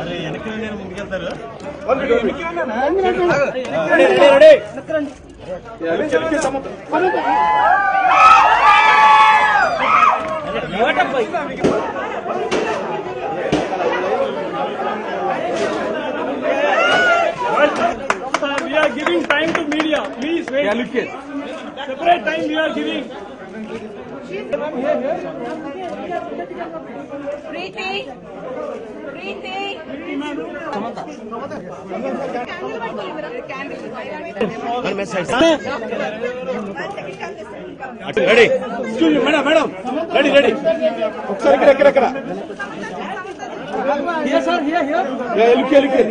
అరే వెనక్కి వెళ్ళారు ముందుకెళ్తారు We are giving time to media. Please wait. Yeah, look here. Separate time we are giving. Here, here. Preethi Preethi. Ready. Madam madam ready ready ఒకసారి ఇక్కడ ఇక్కడ ఇక్కడ. ఎలుకి ఎలుకి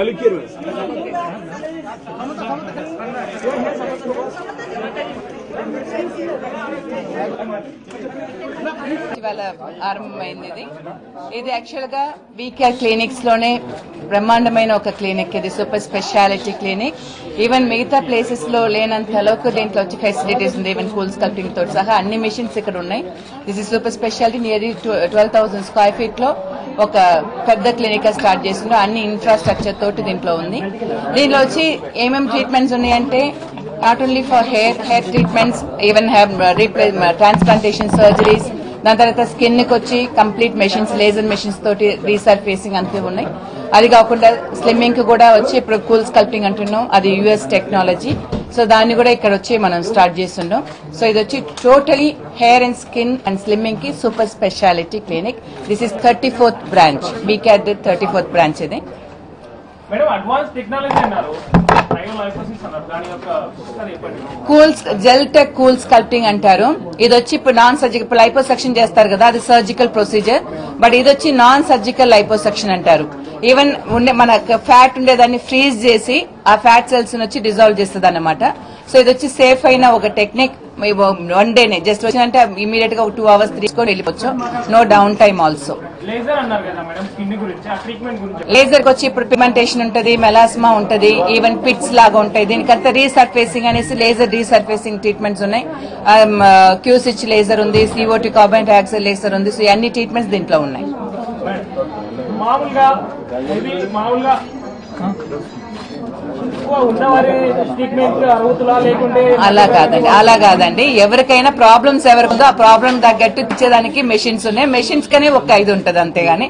ఎలుకి ఇవాళ ఆరంభమైంది ఇది. ఇది యాక్చువల్గా వీకేఆర్ క్లినిక్స్లోనే బ్రహ్మాండమైన ఒక క్లినిక్ ఇది సూపర్ స్పెషాలిటీ క్లినిక్ ఈవెన్ మిగతా ప్లేసెస్లో లేనంత లోకు దీంట్లో వచ్చి ఫెసిలిటీస్ ఉంది. ఈవెన్ కూల్ స్కల్పింగ్ తోటి సహా అన్ని మిషన్స్ ఇక్కడ ఉన్నాయి. This is super speciality near twelve thousand square ఫీట్లో ఒక పెద్ద క్లినిక్ స్టార్ట్ చేసిండ్రు అన్ని ఇన్ఫ్రాస్ట్రక్చర్ తోటి దీంట్లో ఉంది. దీంట్లో వచ్చి ఏమేమి ట్రీట్మెంట్స్ ఉన్నాయంటే not only for hair hair treatments even transplantation surgeries దాని తర్వాత స్కిన్కి వచ్చి కంప్లీట్ మెషిన్స్ లేజర్ మెషిన్స్ తోటి రీసర్ఫేసింగ్ అంతే ఉన్నాయి. అది కాకుండా స్లిమ్మింగ్కి కూడా వచ్చి ఇప్పుడు కూల్ స్కల్పింగ్ అంటున్నాం అది యుఎస్ టెక్నాలజీ. సో దాన్ని కూడా ఇక్కడ వచ్చి మనం స్టార్ట్ చేస్తున్నాం. సో ఇది వచ్చి totally hair and skin and స్లిమ్మింగ్కి super speciality clinic. This is thirty fourth branch. బీక్యాట్ thirty fourth branch ఇది. మేడం అడ్వాన్స్ టెక్నాలజీ అన్నారు. లైఫోసిస్ అన్నారు. దాని యొక్క ఒకసారి చెప్పండి cool gel tech cool sculpting అంటారు. ఇది వచ్చి ఇప్పుడు నాన్ సర్జికల్ లైపోసెక్షన్ చేస్తారు కదా అది సర్జికల్ ప్రొసీజర్ బట్ ఇది వచ్చి నాన్ సర్జికల్ లైపోసెక్షన్ అంటారు. ఈవెన్ ఉండే మన ఫ్యాట్ ఉండేదాన్ని ఫ్రీజ్ చేసి ఆ ఫ్యాట్ సెల్స్ వచ్చి డిజాల్వ్ చేస్తుంది అనమాట సో ఇది వచ్చి సేఫ్ అయిన ఒక టెక్నిక్ వన్ డేనే జస్ట్ వచ్చిందంటే ఇమీడియట్గా టూ అవర్స్ తీసుకొని వెళ్ళిపోవచ్చు. నో డౌన్ టైమ్ ఆల్సో లేజర్కి వచ్చి ఇప్పుడు పిగ్మెంటేషన్ ఉంటది మెలాస్మా ఉంటది ఈవెన్ పిట్స్ లాగా ఉంటాయి. దీనికంతా రీసర్ఫేసింగ్ అనేసి లేజర్ రీసర్ఫేసింగ్ ట్రీట్మెంట్స్ ఉన్నాయి. క్యూసిచ్ లేజర్ ఉంది సిఓటి కార్బన్ డైఆక్సైడ్ లేజర్ ఉంది. సో అన్ని ట్రీట్మెంట్స్ దీంట్లో ఉన్నాయి. మామూలుగా మామూలుగా అలా కాదండి అలా కాదండి. ఎవరికైనా ప్రాబ్లమ్స్ ఎవరికుందో ఆ ప్రాబ్లం తగ్గట్టు ఇచ్చేదానికి మెషిన్స్ ఉన్నాయి. మెషిన్స్ కనే ఒక ఐదు ఉంటది అంతేగాని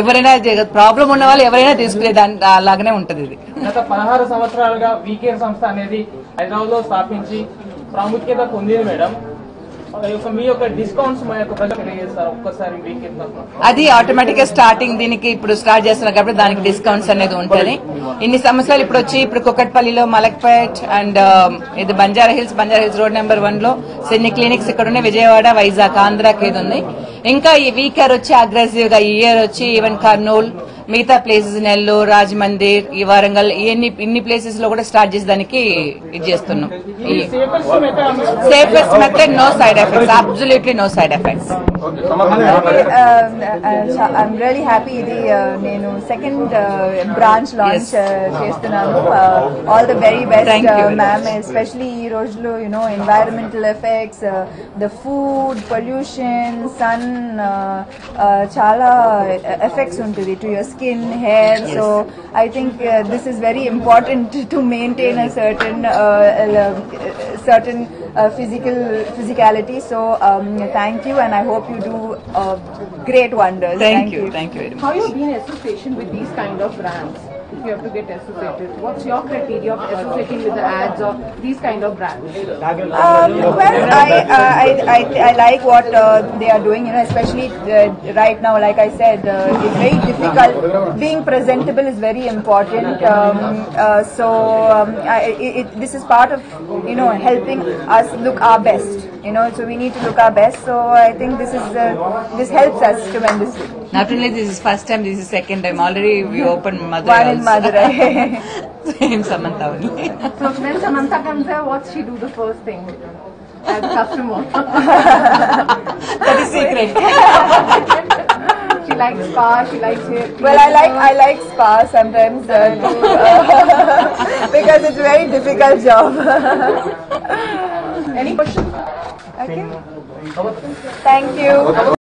ఎవరైనా ప్రాబ్లం ఉన్న వాళ్ళు ఎవరైనా తీసుకునే దాని అలాగనే ఉంటది ఇది. గత పదహారు సంవత్సరాలుగా వీకేర్ సంస్థ అనేది హైదరాబాద్లో స్థాపించి ప్రాముఖ్యత పొందింది మేడం. మీ యొక్క డిస్కౌంట్స్ మా యొక్క ఒక్కసారి అది ఆటోమేటిక్గా స్టార్టింగ్ దీనికి ఇప్పుడు స్టార్ట్ చేస్తున్నారు కాబట్టి దానికి డిస్కౌంట్స్ అనేది ఉంటుంది. ఇన్ని సంవత్సరాలు ఇప్పుడు వచ్చి ఇప్పుడు కుకట్పల్లిలో మలక్పేట్ అండ్ um, ఇది Banjara hills Banjara hills road number వన్లో సిన్ని క్లినిక్స్ ఇక్కడ ఉన్నాయి విజయవాడ వైజాగ్ ఆంధ్రాకి ఇది ఉంది. ఇంకా ఈ వీకర్ వచ్చి అగ్రెసివ్గా ఈ ఇయర్ వచ్చి ఈవెన్ కర్నూల్ మిగతా ప్లేసెస్ నెల్లూరు రాజమందిర్ ఈ వరంగల్ ఇన్ని ఇన్ని ప్లేసెస్లో కూడా స్టార్ట్ చేసేదానికి ఇది చేస్తున్నాం. Safest method no side effects absolutely no side effects I'm really happy ఇది uh, నేను సెకండ్ బ్రాంచ్ లాంచ్ చేస్తున్నాను. All the very best ma'am especially ఈ రోజులో you know environmental effects the food pollution sun చాలా effects ఉంటుంది to your skin, hair. Yes. So I think uh, this is very important to maintain a certain uh, uh, uh certain uh, physical physicality. So um, thank you, and I hope you do great wonders. Thank, thank you. you. Thank you. How you been in association with these kind of brands? You have to get associated, what's your criteria of associating with the ads of these kind of brands? Um, well, I, uh, I, I, I like what uh, they are doing, you know, especially uh, right now, like I said, uh, it's very difficult. Being presentable is very important. Um, uh, so um, I, it, this is part of, you know, helping us look our best. You know, so we need to look our best. So I think this is uh, this helps us tremendously. Not only this is first time, this is second time. Already we opened Madurai. One in also. Madurai. Same Samantha only. So when Samantha comes there, what she do the first thing as customer? that is secret. she likes spa, she likes hair. Well, I like I like spa sometimes uh, too, uh, because it's a very difficult job. Any questions? Okay. Thank you.